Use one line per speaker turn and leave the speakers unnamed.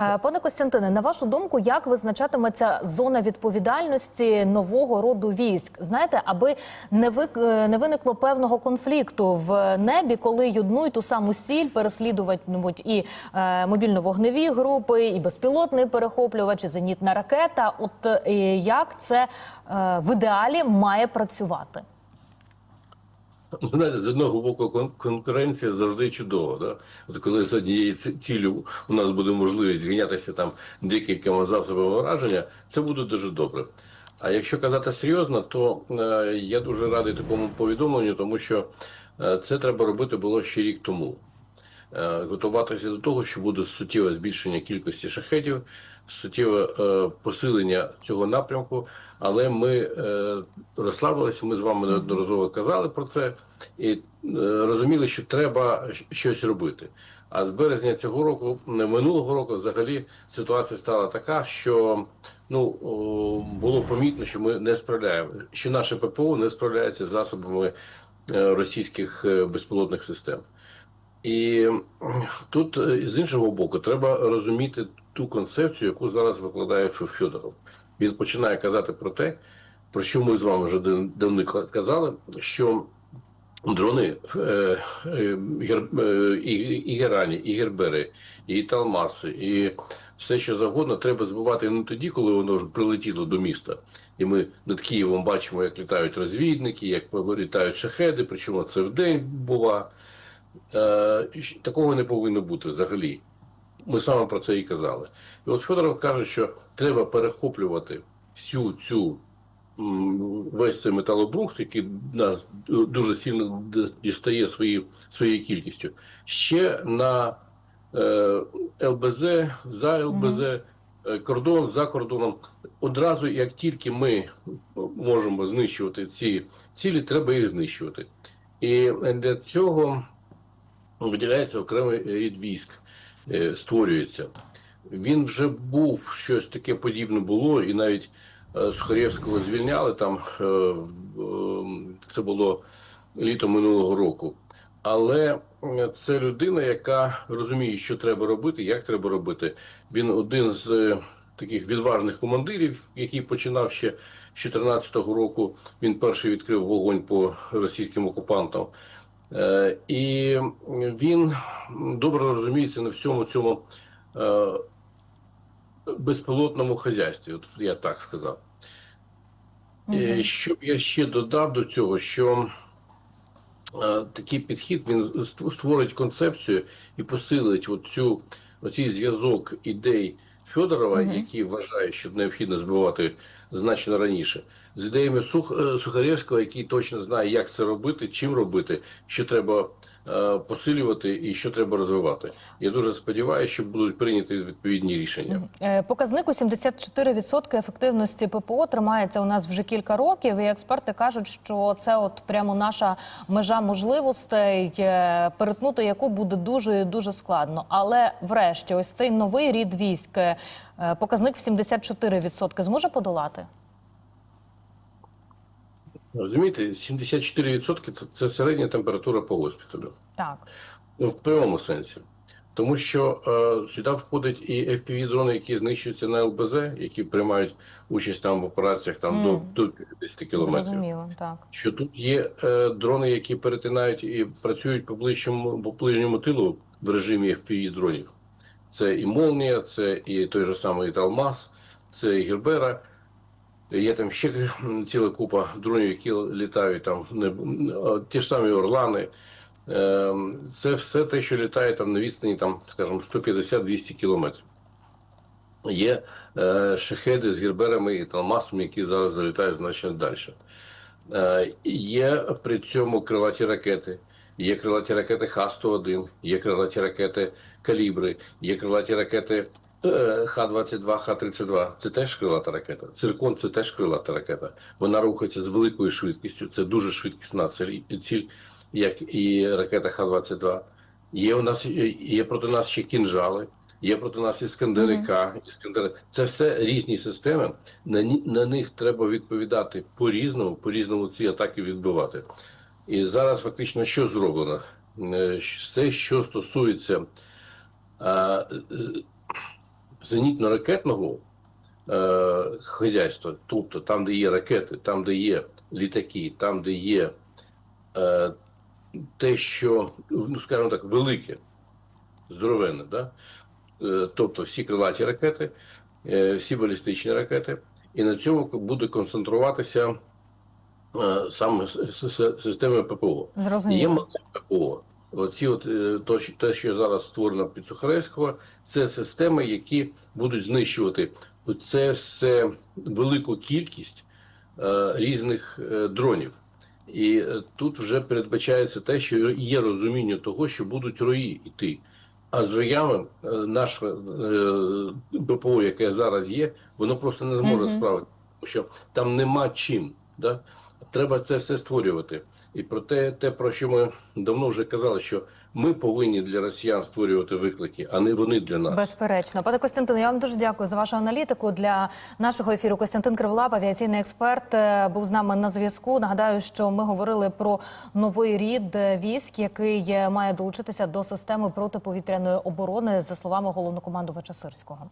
Е, Пане Костянтине, на вашу думку, як визначатиметься зона відповідальності нового роду військ? Знаєте, аби не вик... е, не виникло певного конфлікту в небі, коли одну й ту саму сіль переслідуватимуть і е, мобільно-вогневі групи, і безпілотний перехоплювач, і зенітна ракета. От е, як це е, в ідеалі має працювати?
Ну, Знаєте, з одного боку, кон- конкуренція завжди чудова. Да? От коли з однією ці- ціллю у нас буде можливість зганятися там декількома засобами враження, це буде дуже добре. А якщо казати серйозно, то е, я дуже радий такому повідомленню, тому що е, це треба робити було ще рік тому. Е, готуватися до того, що буде суттєве збільшення кількості шахетів, суттєве е, посилення цього напрямку. Але ми е, розслабилися, ми з вами неодноразово казали про це і е, розуміли, що треба щось робити. А з березня цього року, не минулого року, взагалі ситуація стала така, що ну о, було помітно, що ми не справляємо, що наше ППО не справляється з засобами е, російських е, безпілотних систем. І тут е, з іншого боку треба розуміти ту концепцію, яку зараз викладає Федоров. Він починає казати про те, про що ми з вами вже дав- давно казали, що дрони е, е, е, і, і Герані, і Гербери, і Талмаси, і все, що завгодно, треба збивати не тоді, коли воно вже прилетіло до міста. І ми над Києвом бачимо, як літають розвідники, як літають шахеди, причому це вдень бува. Е, такого не повинно бути взагалі. Ми саме про це і казали. І от Федоров каже, що треба перехоплювати всю цю весь цей металобрухт, який нас дуже сильно дістає свої, своєю кількістю, ще на е, ЛБЗ, за ЛБЗ, е, кордон за кордоном. Одразу, як тільки ми можемо знищувати ці цілі, треба їх знищувати. І для цього виділяється окремий рід військ, створюється. Він вже був щось таке подібне було, і навіть е, Сухарєвського звільняли там. е, е, Це було літом минулого року. Але е, це людина, яка розуміє, що треба робити, як треба робити. Він один з е, таких відважних командирів, який починав ще з 2014 року. Він перший відкрив вогонь по російським окупантам. Е, І він добре розуміється на всьому цьому е, безпілотному хазяйстві, от я так сказав. Е,
Мгм.
Що я ще додав до цього, що такий підхід він створить концепцію і посилить оцю, оцей зв'язок ідей Федорова,
Мгм.
який вважає, що необхідно збивати значно раніше, з ідеями е, який точно знає, як це робити, чим робити, що треба е, посилювати і що треба розвивати. Я дуже сподіваюся, що будуть прийняті відповідні рішення.
Е, Показник у 74% ефективності ППО тримається у нас вже кілька років. І експерти кажуть, що це от прямо наша межа можливостей, перетнути яку буде дуже і дуже складно. Але врешті, ось цей новий рід військ, показник в 74% зможе подолати.
Розумієте, 74% це, це середня температура по госпіталю.
Так.
Ну, в прямому сенсі. Тому що е, сюди входять і FPV-дрони, які знищуються на ЛБЗ, які приймають участь там в операціях там
Мгм.
до, до 50 кілометрів.
Зрозуміло, так.
Що тут є е, дрони, які перетинають і працюють по ближчому, по ближньому тилу в режимі FPV-дронів. Це і Молнія, це і той же самий Талмаз, це і Гербера. Є там ще ціла купа дронів, які літають там, ті ж самі Орлани. Е, Це все те, що літає там на відстані, там, скажімо, 150-200 кілометрів. Є е, шахеди з герберами і талмасами, які зараз залітають значно далі. Е, є при цьому крилаті ракети. Є крилаті ракети Х-101, є крилаті ракети Калібри, є крилаті ракети Х-22, Х-32. Це теж крилата ракета. Циркон це теж крилата ракета. Вона рухається з великою швидкістю. Це дуже швидкісна ціль, як і ракета Х-22. Є у нас є проти нас ще кінжали, є проти нас іскандери К, іскандери. Це все різні системи. На, на них треба відповідати по-різному, по-різному ці атаки відбивати. І зараз фактично що зроблено? Е, Все, що стосується е, зенітно-ракетного е, хазяйства, тобто там, де є ракети, там, де є літаки, там, де є е, те, що, ну, скажімо так, велике, здоровенне, да? Е, тобто всі крилаті ракети, е, всі балістичні ракети, і на цьому буде концентруватися е, саме системи ППО. Є
Зрозуміло.
модель ППО. Оці от е, то, те, що зараз створено під Сухаревського, це системи, які будуть знищувати це все велику кількість е, різних е, дронів. І тут вже передбачається те, що є розуміння того, що будуть рої йти. А з роями е, наше е, ППО, яке зараз є, воно просто не зможе
Мгм.
справитися, тому що там нема чим. Да? Треба це все створювати. І про те, те, про що ми давно вже казали, що ми повинні для росіян створювати виклики, а не вони для нас.
Безперечно, пане Костянтине, я вам дуже дякую за вашу аналітику для нашого ефіру. Костянтин Криволап, авіаційний експерт, е, був з нами на зв'язку. Нагадаю, що ми говорили про новий рід е, військ, який е, має долучитися до системи протиповітряної оборони, за словами головнокомандувача Сирського.